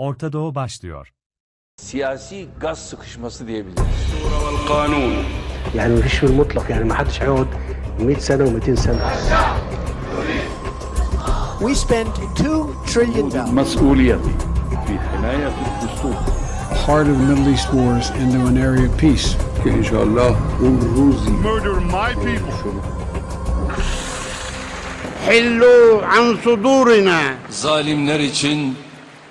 Orta Doğu başlıyor. siyasi gaz sıkışması diyebiliriz. والقانون يعني مفيش في المطلق يعني ما حدش هيقعد 100 سنه و200 سنه We spent $2 trillion. مسؤوليتي في حماية الدستور part of the Middle East wars into an area of peace. إن شاء الله ونروزي حلوا عن صدورنا Zalimler için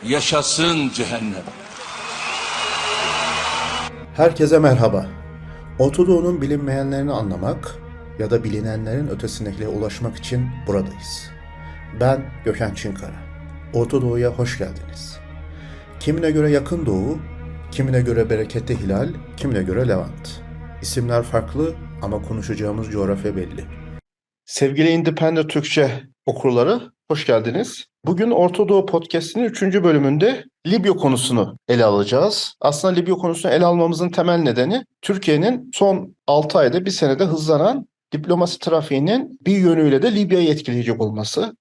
yaşasın cehennem. Herkese merhaba. Ortadoğu'nun bilinmeyenlerini anlamak ya da bilinenlerin ötesindekine ulaşmak için buradayız. Ben Gökhan Çınkara. Ortadoğu'ya hoş geldiniz. Kimine göre Yakın Doğu, kimine göre Bereketli Hilal, kimine göre Levant. İsimler farklı ama konuşacağımız coğrafya belli. Sevgili Independent Türkçe okurları, hoş geldiniz. Bugün Orta Doğu Podcast'inin 3. bölümünde Libya konusunu ele alacağız. Aslında Libya konusunu ele almamızın temel nedeni Türkiye'nin son 6 ayda bir senede hızlanan diplomasi trafiğinin bir yönüyle de Libya'yı etkileyecek olması.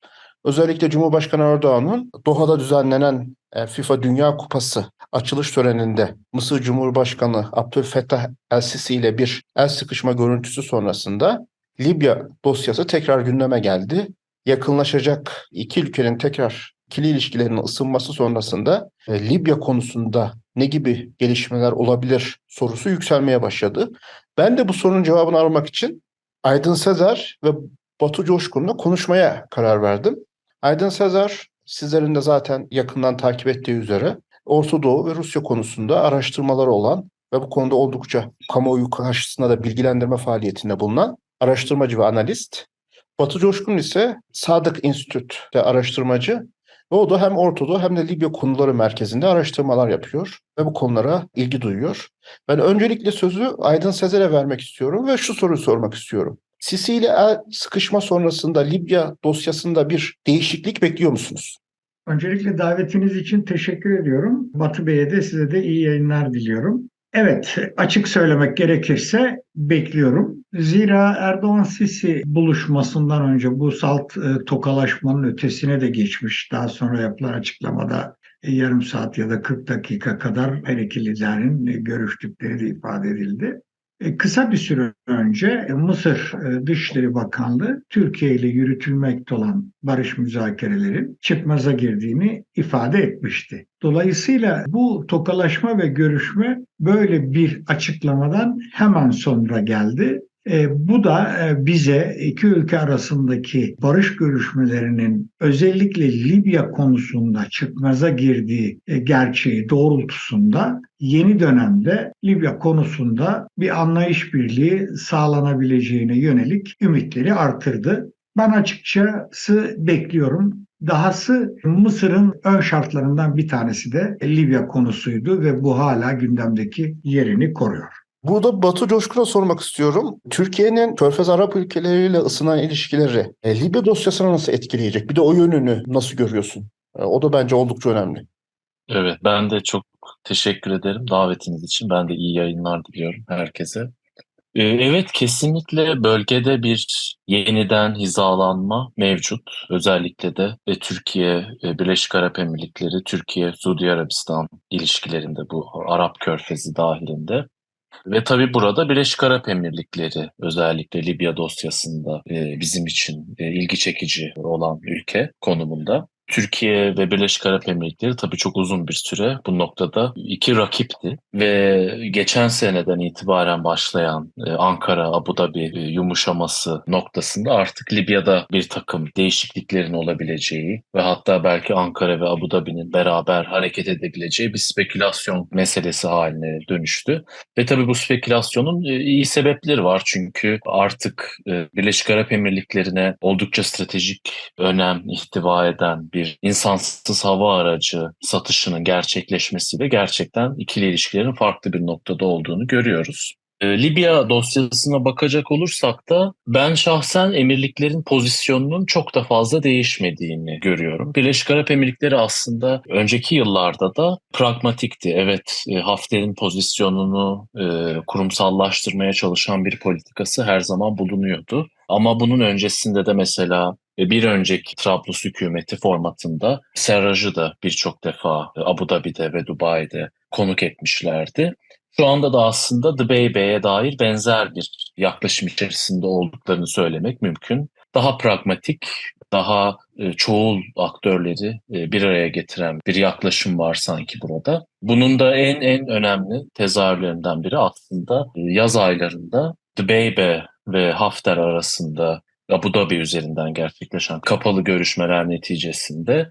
Özellikle Cumhurbaşkanı Erdoğan'ın Doha'da düzenlenen e, FIFA Dünya Kupası açılış töreninde Mısır Cumhurbaşkanı Abdülfettah El-Sisi ile bir el sıkışma görüntüsü sonrasında Libya dosyası tekrar gündeme geldi. Yakınlaşacak iki ülkenin tekrar ikili ilişkilerinin ısınması sonrasında e, Libya konusunda ne gibi gelişmeler olabilir sorusu yükselmeye başladı. Ben de bu sorunun cevabını aramak için Aydın Sezer ve Batu Coşkun'la konuşmaya karar verdim. Aydın Sezer sizlerin de zaten yakından takip ettiği üzere Orta Doğu ve Rusya konusunda araştırmaları olan ve bu konuda oldukça kamuoyu karşısında da bilgilendirme faaliyetinde bulunan araştırmacı ve analist. Batı Coşkun ise Sadık Enstitü'de araştırmacı ve o da hem Orta Doğu hem de Libya konuları merkezinde araştırmalar yapıyor ve bu konulara ilgi duyuyor. Ben öncelikle sözü Aydın Sezer'e vermek istiyorum ve şu soruyu sormak istiyorum. Sisi ile el sıkışma sonrasında Libya dosyasında bir değişiklik bekliyor musunuz? Öncelikle davetiniz için teşekkür ediyorum. Batı Bey'e de size de iyi yayınlar diliyorum. Evet, açık söylemek gerekirse bekliyorum. Zira Erdoğan-Sisi buluşmasından önce bu salt e, tokalaşmanın ötesine de geçmiş. Daha sonra yapılan açıklamada e, yarım saat ya da 40 dakika kadar her iki liderin e, görüştükleri de ifade edildi. E, Kısa bir süre önce e, Mısır e, Dışişleri Bakanlığı Türkiye ile yürütülmekte olan barış müzakerelerin çıkmaza girdiğini ifade etmişti. Dolayısıyla bu tokalaşma ve görüşme böyle bir açıklamadan hemen sonra geldi. E, bu da e, bize iki ülke arasındaki barış görüşmelerinin özellikle Libya konusunda çıkmaza girdiği e, gerçeği doğrultusunda yeni dönemde Libya konusunda bir anlayış birliği sağlanabileceğine yönelik ümitleri artırdı. Ben açıkçası bekliyorum. Dahası Mısır'ın ön şartlarından bir tanesi de Libya konusuydu ve bu hala gündemdeki yerini koruyor. Burada Batu Coşkun'a sormak istiyorum. Türkiye'nin Körfez Arap ülkeleriyle ısınan ilişkileri e, Libya dosyasını nasıl etkileyecek? Bir de o yönünü nasıl görüyorsun? E, o da bence oldukça önemli. Evet, ben de çok teşekkür ederim davetiniz için. Ben de iyi yayınlar diliyorum herkese. Ee, Evet, kesinlikle bölgede bir yeniden hizalanma mevcut. Özellikle de e, Türkiye, e, Birleşik Arap Emirlikleri, Türkiye, Suudi Arabistan ilişkilerinde bu Arap Körfezi dahilinde. Ve tabii burada Birleşik Arap Emirlikleri özellikle Libya dosyasında e, bizim için e, ilgi çekici olan ülke konumunda. Türkiye ve Birleşik Arap Emirlikleri tabii çok uzun bir süre bu noktada iki rakipti ve geçen seneden itibaren başlayan e, Ankara Abu Dhabi e, yumuşaması noktasında artık Libya'da bir takım değişikliklerin olabileceği ve hatta belki Ankara ve Abu Dhabi'nin beraber hareket edebileceği bir spekülasyon meselesi haline dönüştü. Ve tabii bu spekülasyonun e, iyi sebepleri var çünkü artık Birleşik Arap Emirlikleri'ne oldukça stratejik önem ihtiva eden bir insansız hava aracı satışının gerçekleşmesiyle gerçekten ikili ilişkilerin farklı bir noktada olduğunu görüyoruz. E, Libya dosyasına bakacak olursak da ben şahsen emirliklerin pozisyonunun çok da fazla değişmediğini görüyorum. Birleşik Arap Emirlikleri aslında önceki yıllarda da pragmatikti. Evet e, Hafter'in pozisyonunu e, kurumsallaştırmaya çalışan bir politikası her zaman bulunuyordu. Ama bunun öncesinde de mesela bir önceki Trablus hükümeti formatında Serraj'ı da birçok defa Abu Dhabi'de ve Dubai'de konuk etmişlerdi. Şu anda da aslında Baby'ye dair benzer bir yaklaşım içerisinde olduklarını söylemek mümkün. Daha pragmatik, daha e, çoğul aktörleri e, bir araya getiren bir yaklaşım var sanki burada. Bunun da en en önemli tezahürlerinden biri aslında e, yaz aylarında Baby ve Hafter arasında Abu Dhabi üzerinden gerçekleşen kapalı görüşmeler neticesinde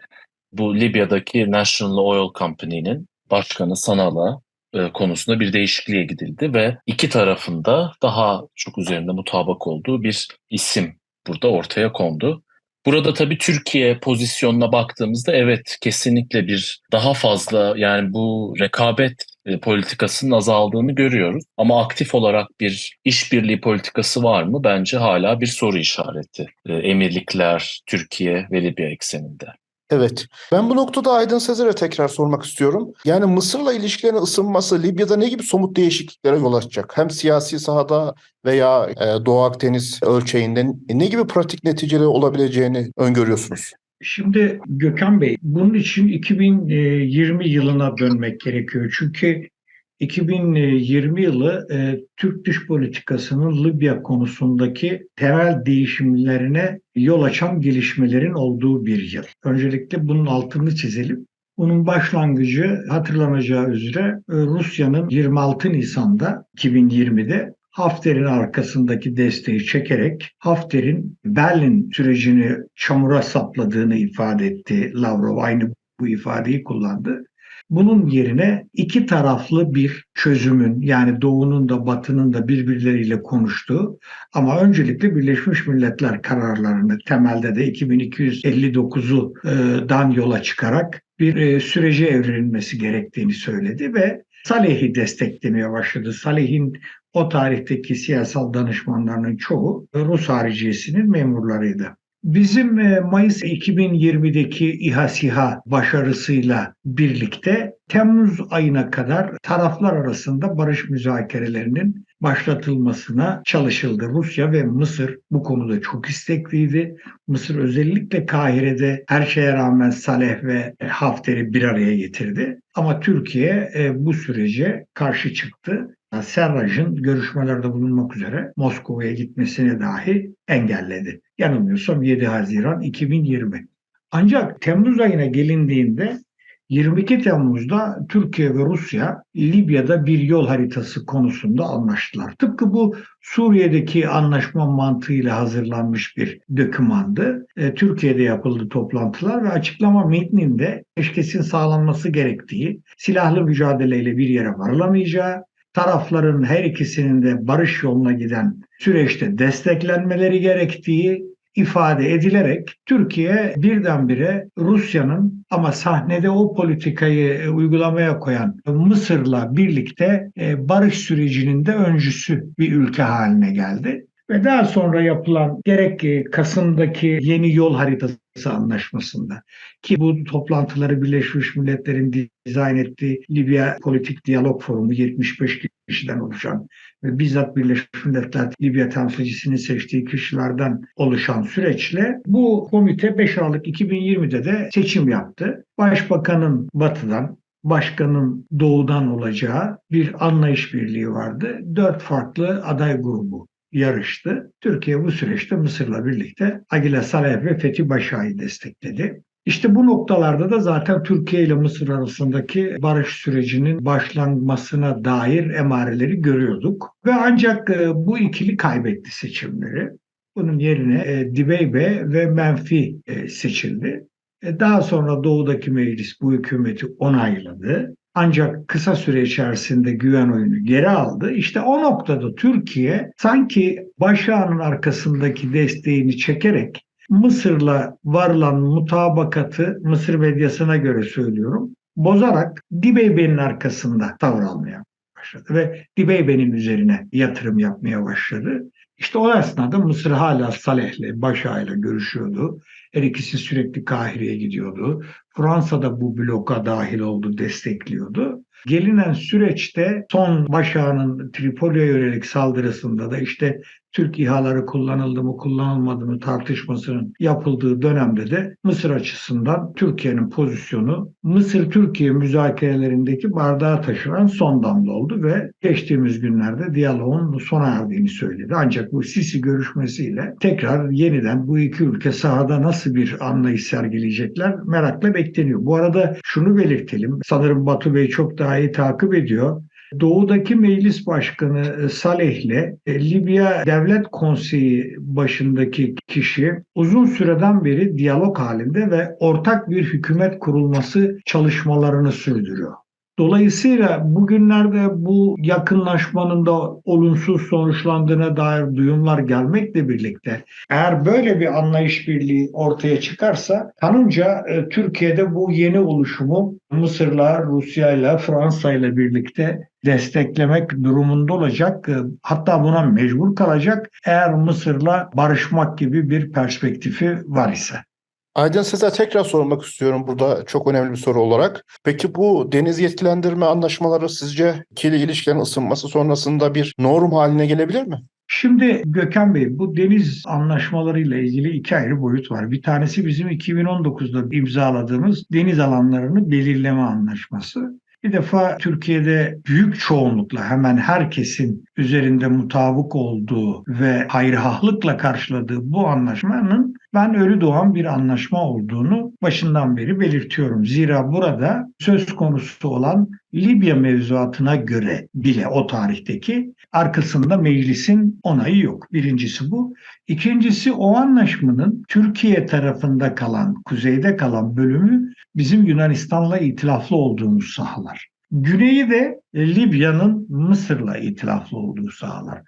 bu Libya'daki National Oil Company'nin başkanı Sanal'a e, konusunda bir değişikliğe gidildi ve iki tarafında daha çok üzerinde mutabak olduğu bir isim burada ortaya kondu. Burada tabii Türkiye pozisyonuna baktığımızda evet kesinlikle bir daha fazla yani bu rekabet e, politikasının azaldığını görüyoruz. Ama aktif olarak bir işbirliği politikası var mı? Bence hala bir soru işareti. E, Emirlikler, Türkiye ve Libya ekseninde. Evet. Ben bu noktada Aydın Sezer'e tekrar sormak istiyorum. Yani Mısır'la ilişkilerin ısınması Libya'da ne gibi somut değişikliklere yol açacak? Hem siyasi sahada veya e, Doğu Akdeniz ölçeğinde ne gibi pratik neticeleri olabileceğini öngörüyorsunuz? Şimdi Gökhan Bey, bunun için 2020 yılına dönmek gerekiyor. Çünkü 2020 yılı e, Türk dış politikasının Libya konusundaki temel değişimlerine yol açan gelişmelerin olduğu bir yıl. Öncelikle bunun altını çizelim. Bunun başlangıcı hatırlanacağı üzere e, Rusya'nın 26 Nisan'da 2020'de Hafter'in arkasındaki desteği çekerek Hafter'in Berlin sürecini çamura sapladığını ifade etti Lavrov. Aynı bu ifadeyi kullandı. Bunun yerine iki taraflı bir çözümün yani Doğu'nun da Batı'nın da birbirleriyle konuştuğu ama öncelikle Birleşmiş Milletler kararlarını temelde de 2259'dan yola çıkarak bir e, sürece evrilmesi gerektiğini söyledi ve Saleh'i desteklemeye başladı. Saleh'in o tarihteki siyasal danışmanlarının çoğu Rus hariciyesinin memurlarıydı. Bizim e, Mayıs 2020'deki İHA-SİHA başarısıyla birlikte Temmuz ayına kadar taraflar arasında barış müzakerelerinin başlatılmasına çalışıldı. Rusya ve Mısır bu konuda çok istekliydi. Mısır özellikle Kahire'de her şeye rağmen Saleh ve Hafter'i bir araya getirdi. Ama Türkiye e, bu sürece karşı çıktı. Serraj'ın görüşmelerde bulunmak üzere Moskova'ya gitmesini dahi engelledi. Yanılmıyorsam 7 Haziran 2020. Ancak Temmuz ayına gelindiğinde 22 Temmuz'da Türkiye ve Rusya Libya'da bir yol haritası konusunda anlaştılar. Tıpkı bu Suriye'deki anlaşma mantığıyla hazırlanmış bir dokümandı. E, Türkiye'de yapıldı toplantılar ve açıklama metninde eşkesin sağlanması gerektiği, silahlı mücadeleyle bir yere varılamayacağı, tarafların her ikisinin de barış yoluna giden süreçte desteklenmeleri gerektiği ifade edilerek Türkiye birdenbire Rusya'nın ama sahnede o politikayı uygulamaya koyan Mısır'la birlikte e, barış sürecinin de öncüsü bir ülke haline geldi. Ve daha sonra yapılan gerek Kasım'daki yeni yol haritası anlaşmasında ki bu toplantıları Birleşmiş Milletler'in dizayn ettiği Libya Politik Diyalog Forumu 75 kişiden oluşan ve bizzat Birleşmiş Milletler Libya temsilcisini seçtiği kişilerden oluşan süreçle bu komite 5 Aralık 2020'de de seçim yaptı. Başbakanın batıdan, başkanın doğudan olacağı bir anlayış birliği vardı. Dört farklı aday grubu yarıştı. Türkiye bu süreçte Mısır'la birlikte Agile Saleh ve Fethi Başak'ı destekledi. İşte bu noktalarda da zaten Türkiye ile Mısır arasındaki barış sürecinin başlanmasına dair emareleri görüyorduk. Ve ancak e, bu ikili kaybetti seçimleri. Bunun yerine e, Dibeybe ve Menfi e, seçildi. Daha sonra Doğu'daki meclis bu hükümeti onayladı. Ancak kısa süre içerisinde güven oyunu geri aldı. İşte o noktada Türkiye sanki Başak'ın arkasındaki desteğini çekerek Mısır'la varılan mutabakatı Mısır medyasına göre söylüyorum bozarak Dibeybe'nin arkasında tavır almaya başladı ve Dibeybe'nin üzerine yatırım yapmaya başladı. İşte o esnada Mısır hala Saleh'le, Başak'la görüşüyordu. Her ikisi sürekli Kahire'ye gidiyordu. Fransa da bu bloka dahil oldu, destekliyordu. Gelinen süreçte son Başak'ın Tripoli'ye yönelik saldırısında da işte Türk İHA'ları kullanıldı mı kullanılmadı mı tartışmasının yapıldığı dönemde de Mısır açısından Türkiye'nin pozisyonu Mısır-Türkiye müzakerelerindeki bardağa taşıran son damla oldu ve geçtiğimiz günlerde diyaloğun sona erdiğini söyledi. Ancak bu Sisi görüşmesiyle tekrar yeniden bu iki ülke sahada nasıl bir anlayış sergileyecekler merakla bekleniyor. Bu arada şunu belirtelim. Sanırım Batu Bey çok daha iyi takip ediyor. Doğu'daki meclis başkanı e, Saleh'le e, Libya Devlet Konseyi başındaki kişi uzun süreden beri diyalog halinde ve ortak bir hükümet kurulması çalışmalarını sürdürüyor. Dolayısıyla bugünlerde bu yakınlaşmanın da olumsuz sonuçlandığına dair duyumlar gelmekle birlikte eğer böyle bir anlayış birliği ortaya çıkarsa kanımca e, Türkiye'de bu yeni oluşumu Mısır'la, Rusya'yla, Fransa'yla birlikte desteklemek durumunda olacak. E, Hatta buna mecbur kalacak eğer Mısır'la barışmak gibi bir perspektifi var ise. Aydın size tekrar sormak istiyorum burada çok önemli bir soru olarak. Peki bu deniz yetkilendirme anlaşmaları sizce ikili ilişkilerin ısınması sonrasında bir norm haline gelebilir mi? Şimdi Gökhan Bey bu deniz anlaşmalarıyla ilgili iki ayrı boyut var. Bir tanesi bizim 2019'da imzaladığımız deniz alanlarını belirleme anlaşması. Bir defa Türkiye'de büyük çoğunlukla hemen herkesin üzerinde mutabık olduğu ve hayrahlıkla karşıladığı bu anlaşmanın ben ölü doğan bir anlaşma olduğunu başından beri belirtiyorum. Zira burada söz konusu olan Libya mevzuatına göre bile o tarihteki arkasında meclisin onayı yok. Birincisi bu. İkincisi o anlaşmanın Türkiye tarafında kalan, kuzeyde kalan bölümü bizim Yunanistan'la itilaflı olduğumuz sahalar. Güneyi de Libya'nın Mısır'la itilaflı olduğu sahalar.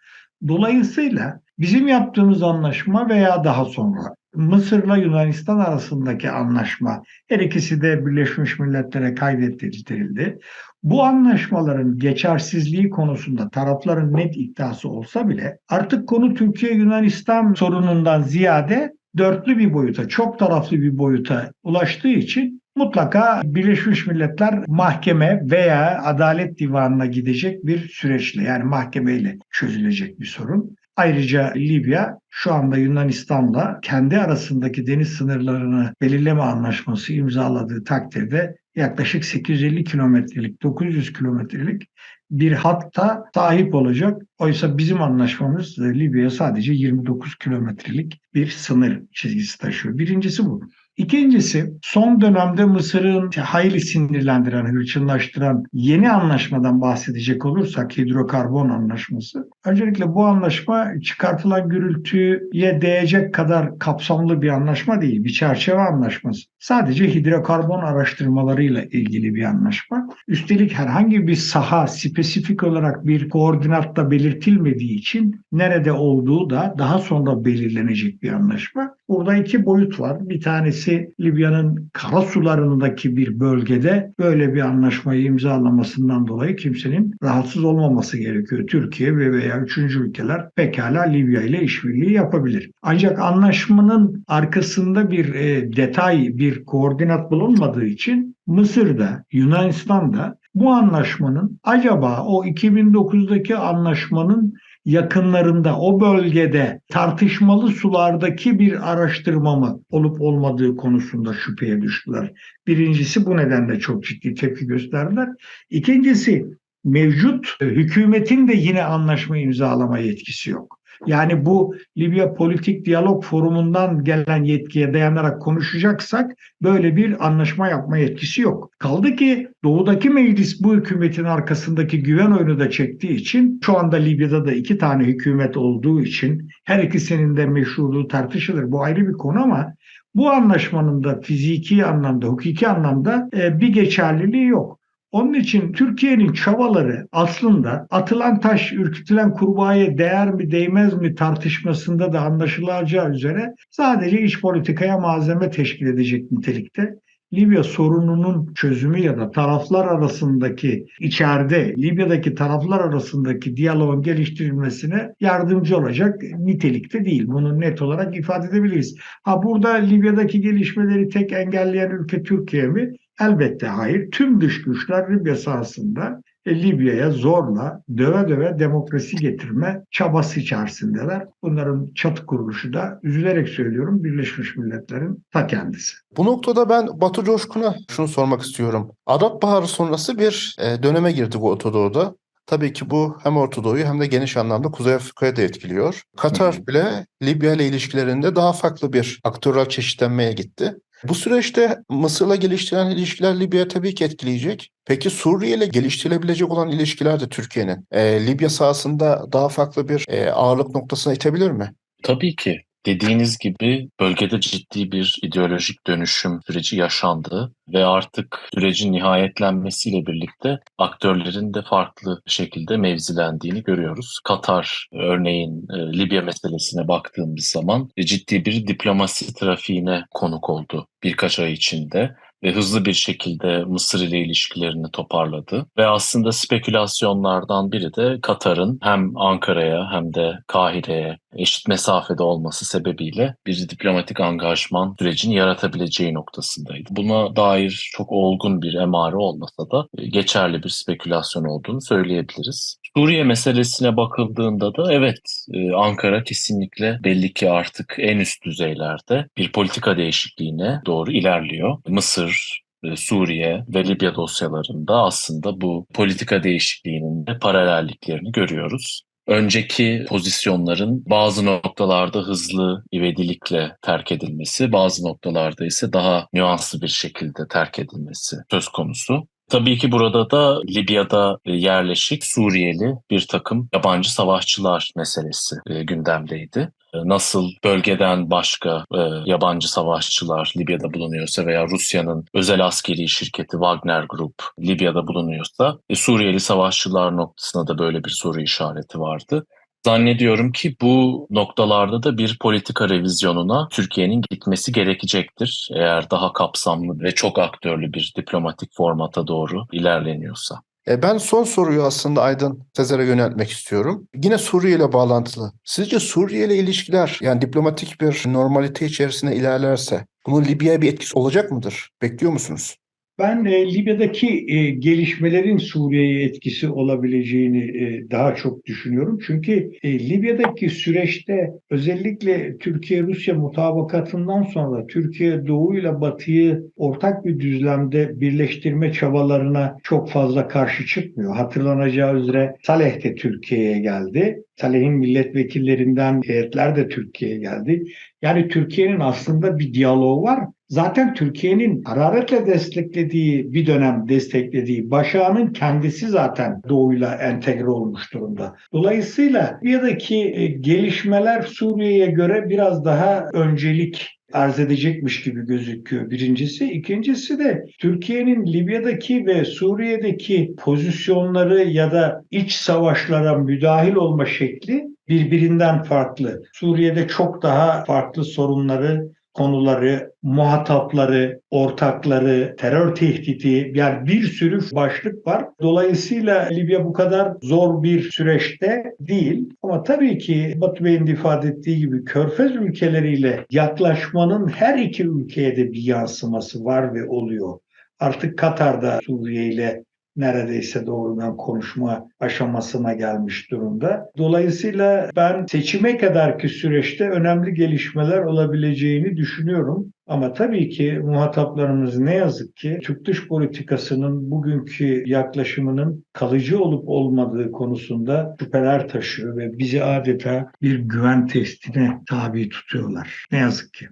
Dolayısıyla bizim yaptığımız anlaşma veya daha sonra Mısır'la Yunanistan arasındaki anlaşma her ikisi de Birleşmiş Milletler'e kaydettirildi. Bu anlaşmaların geçersizliği konusunda tarafların net iddiası olsa bile artık konu Türkiye-Yunanistan sorunundan ziyade dörtlü bir boyuta, çok taraflı bir boyuta ulaştığı için mutlaka Birleşmiş Milletler mahkeme veya Adalet Divanı'na gidecek bir süreçle yani mahkemeyle çözülecek bir sorun. Ayrıca Libya şu anda Yunanistan'la kendi arasındaki deniz sınırlarını belirleme anlaşması imzaladığı takdirde yaklaşık 850 kilometrelik, 900 kilometrelik bir hatta sahip olacak. Oysa bizim anlaşmamız Libya'ya sadece 29 kilometrelik bir sınır çizgisi taşıyor. Birincisi bu. İkincisi son dönemde Mısır'ın hayli sinirlendiren, hırçınlaştıran yeni anlaşmadan bahsedecek olursak hidrokarbon anlaşması. Öncelikle bu anlaşma çıkartılan gürültüye değecek kadar kapsamlı bir anlaşma değil, bir çerçeve anlaşması. Sadece hidrokarbon araştırmalarıyla ilgili bir anlaşma. Üstelik herhangi bir saha spesifik olarak bir koordinatta belirtilmediği için nerede olduğu da daha sonra belirlenecek bir anlaşma. Burada iki boyut var. Bir tanesi Libya'nın kara sularındaki bir bölgede böyle bir anlaşmayı imzalamasından dolayı kimsenin rahatsız olmaması gerekiyor. Türkiye ve veya üçüncü ülkeler pekala Libya ile işbirliği yapabilir. Ancak anlaşmanın arkasında bir e, detay, bir koordinat bulunmadığı için Mısır'da, Yunanistan'da bu anlaşmanın acaba o 2009'daki anlaşmanın yakınlarında o bölgede tartışmalı sulardaki bir araştırma mı olup olmadığı konusunda şüpheye düştüler. Birincisi bu nedenle çok ciddi tepki gösterdiler. İkincisi mevcut hükümetin de yine anlaşma imzalama yetkisi yok. Yani bu Libya Politik Diyalog Forumu'ndan gelen yetkiye dayanarak konuşacaksak böyle bir anlaşma yapma yetkisi yok. Kaldı ki doğudaki meclis bu hükümetin arkasındaki güven oyunu da çektiği için şu anda Libya'da da iki tane hükümet olduğu için her ikisinin de meşruluğu tartışılır. Bu ayrı bir konu ama bu anlaşmanın da fiziki anlamda, hukuki anlamda bir geçerliliği yok. Onun için Türkiye'nin çabaları aslında atılan taş ürkütülen kurbağaya değer mi değmez mi tartışmasında da anlaşılacağı üzere sadece iç politikaya malzeme teşkil edecek nitelikte. Libya sorununun çözümü ya da taraflar arasındaki içeride Libya'daki taraflar arasındaki diyaloğun geliştirilmesine yardımcı olacak nitelikte değil. Bunu net olarak ifade edebiliriz. Ha burada Libya'daki gelişmeleri tek engelleyen ülke Türkiye mi? Elbette hayır. Tüm dış güçler Libya sahasında e, Libya'ya zorla döve döve demokrasi getirme çabası içerisindeler. Bunların çatı kuruluşu da üzülerek söylüyorum Birleşmiş Milletler'in ta kendisi. Bu noktada ben Batu Coşkun'a şunu sormak istiyorum. Arap Baharı sonrası bir e, döneme girdi bu Orta Doğu'da. Tabii ki bu hem Orta Doğu'yu hem de geniş anlamda Kuzey Afrika'ya da etkiliyor. Katar bile Libya ile ilişkilerinde daha farklı bir aktörel çeşitlenmeye gitti. Bu süreçte Mısır'la geliştirilen ilişkiler Libya'ya tabii ki etkileyecek. Peki Suriye ile geliştirilebilecek olan ilişkiler de Türkiye'nin e, Libya sahasında daha farklı bir e, ağırlık noktasına itebilir mi? Tabii ki. Dediğiniz gibi bölgede ciddi bir ideolojik dönüşüm süreci yaşandı ve artık sürecin nihayetlenmesiyle birlikte aktörlerin de farklı şekilde mevzilendiğini görüyoruz. Katar örneğin e, Libya meselesine baktığımız zaman ciddi bir diplomasi trafiğine konuk oldu birkaç ay içinde ve hızlı bir şekilde Mısır ile ilişkilerini toparladı. Ve aslında spekülasyonlardan biri de Katar'ın hem Ankara'ya hem de Kahire'ye eşit mesafede olması sebebiyle bir diplomatik angajman sürecini yaratabileceği noktasındaydı. Buna dair çok olgun bir emare olmasa da e, geçerli bir spekülasyon olduğunu söyleyebiliriz. Suriye meselesine bakıldığında da evet e, Ankara kesinlikle belli ki artık en üst düzeylerde bir politika değişikliğine doğru ilerliyor. Mısır, e, Suriye ve Libya dosyalarında aslında bu politika değişikliğinin de paralelliklerini görüyoruz. Önceki pozisyonların bazı noktalarda hızlı ivedilikle terk edilmesi, bazı noktalarda ise daha nüanslı bir şekilde terk edilmesi söz konusu. Tabii ki burada da Libya'da e, yerleşik Suriyeli bir takım yabancı savaşçılar meselesi e, gündemdeydi. E, Nasıl bölgeden başka e, yabancı savaşçılar Libya'da bulunuyorsa veya Rusya'nın özel askeri şirketi Wagner Group Libya'da bulunuyorsa e, Suriyeli savaşçılar noktasında da böyle bir soru işareti vardı. Zannediyorum ki bu noktalarda da bir politika revizyonuna Türkiye'nin gitmesi gerekecektir. Eğer daha kapsamlı ve çok aktörlü bir diplomatik formata doğru ilerleniyorsa. E, Ben son soruyu aslında Aydın Sezer'e yöneltmek istiyorum. Yine Suriye ile bağlantılı. Sizce Suriye ile ilişkiler yani diplomatik bir normalite içerisinde ilerlerse bunun Libya'ya bir etkisi olacak mıdır? Bekliyor musunuz? Ben e, Libya'daki e, gelişmelerin Suriye'ye etkisi olabileceğini e, daha çok düşünüyorum. Çünkü e, Libya'daki süreçte özellikle Türkiye-Rusya mutabakatından sonra Türkiye Doğu ile Batı'yı ortak bir düzlemde birleştirme çabalarına çok fazla karşı çıkmıyor. Hatırlanacağı üzere Saleh de Türkiye'ye geldi. Saleh'in milletvekillerinden heyetler de Türkiye'ye geldi. Yani Türkiye'nin aslında bir diyaloğu var. Zaten Türkiye'nin hararetle desteklediği bir dönem desteklediği Başak'ın kendisi zaten doğuyla entegre olmuş durumda. Dolayısıyla Libya'daki e, gelişmeler Suriye'ye göre biraz daha öncelik arz edecekmiş gibi gözüküyor birincisi. İkincisi de Türkiye'nin Libya'daki ve Suriye'deki pozisyonları ya da iç savaşlara müdahil olma şekli birbirinden farklı. Suriye'de çok daha farklı sorunları konuları, muhatapları, ortakları, terör tehdidi yani bir sürü başlık var. Dolayısıyla Libya bu kadar zor bir süreçte değil. Ama tabii ki Batı Bey'in de ifade ettiği gibi Körfez ülkeleriyle yaklaşmanın her iki ülkeye de bir yansıması var ve oluyor. Artık Katar'da Suriye ile neredeyse doğrudan konuşma aşamasına gelmiş durumda. Dolayısıyla ben seçime kadarki süreçte önemli gelişmeler olabileceğini düşünüyorum. Ama tabii ki muhataplarımız ne yazık ki Türk dış politikasının bugünkü yaklaşımının kalıcı olup olmadığı konusunda şüpheler taşıyor ve bizi adeta bir güven testine tabi tutuyorlar. Ne yazık ki.